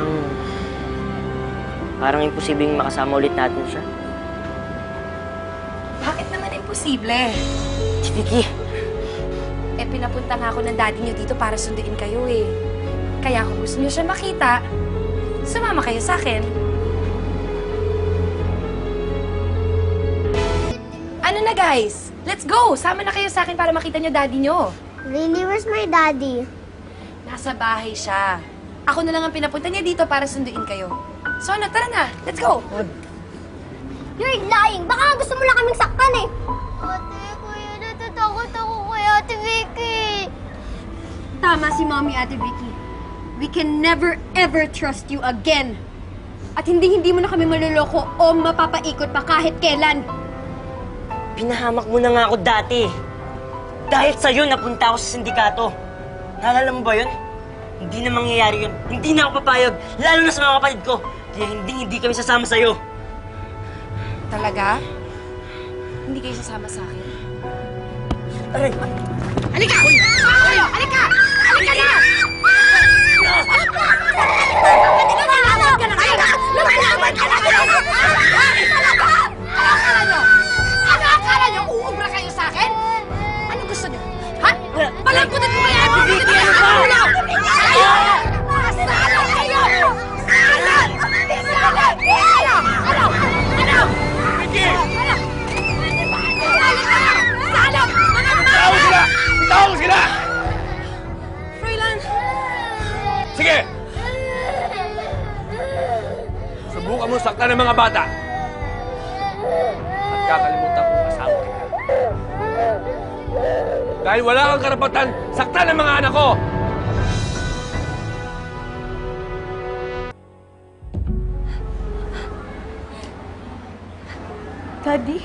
Parang... Parang imposibleng makasama ulit natin siya. Bakit naman imposible? Si Vicky, Eh, pinapunta nga ako ng daddy niyo dito para sunduin kayo eh. Kaya kung gusto niyo siya makita, sumama kayo sa akin. Ano na guys? Let's go! Sama na kayo sa akin para makita niyo daddy niyo. Really, where's my daddy? Nasa bahay siya. Ako na lang ang pinapunta niya dito para sunduin kayo. So ano, tara na. Let's go! You're lying! Baka gusto mo lang kaming saktan eh! Ate, kuya, natatakot ako kay Ate Vicky! Tama si Mommy Ate Vicky. We can never ever trust you again. At hindi hindi mo na kami maluloko o mapapaikot pa kahit kailan. pinahamak mo na nga ako dati. Dahil sa'yo, napunta ako sa sindikato. Naalala mo ba yun? Hindi na mangyayari yun. Hindi na ako papayag. Lalo na sa mga kapatid ko. Kaya hindi, hindi kami sasama sa'yo. Talaga? Hindi kayo sasama sa akin? Aray! Halika! Halika! Subukan mo saktan ng mga bata. At kakalimutan kong kasama kita. Dahil wala kang karapatan saktan ng mga anak ko! Daddy?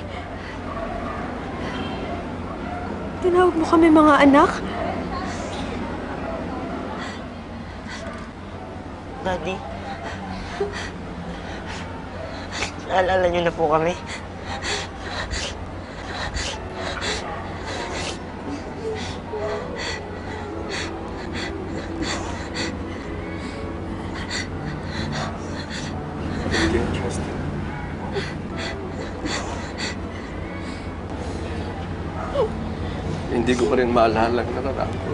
Tinawag mo kami mga anak? Daddy. Naalala niyo na po kami. Hindi ko pa rin maalala ang nakaraan ko.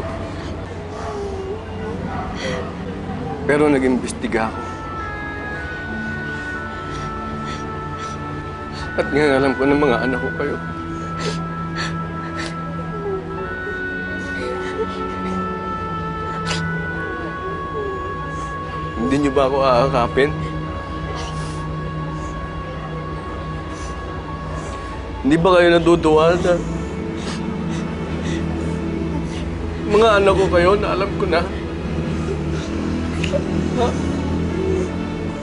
Pero nag-imbestiga ako. At ngayon alam ko ng mga anak ko kayo. Hindi niyo ba ako aakapin? Hindi ba kayo naduduwa na mga anak ko kayo na alam ko na?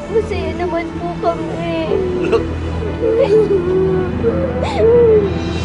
Masaya naman po kami. Thank you.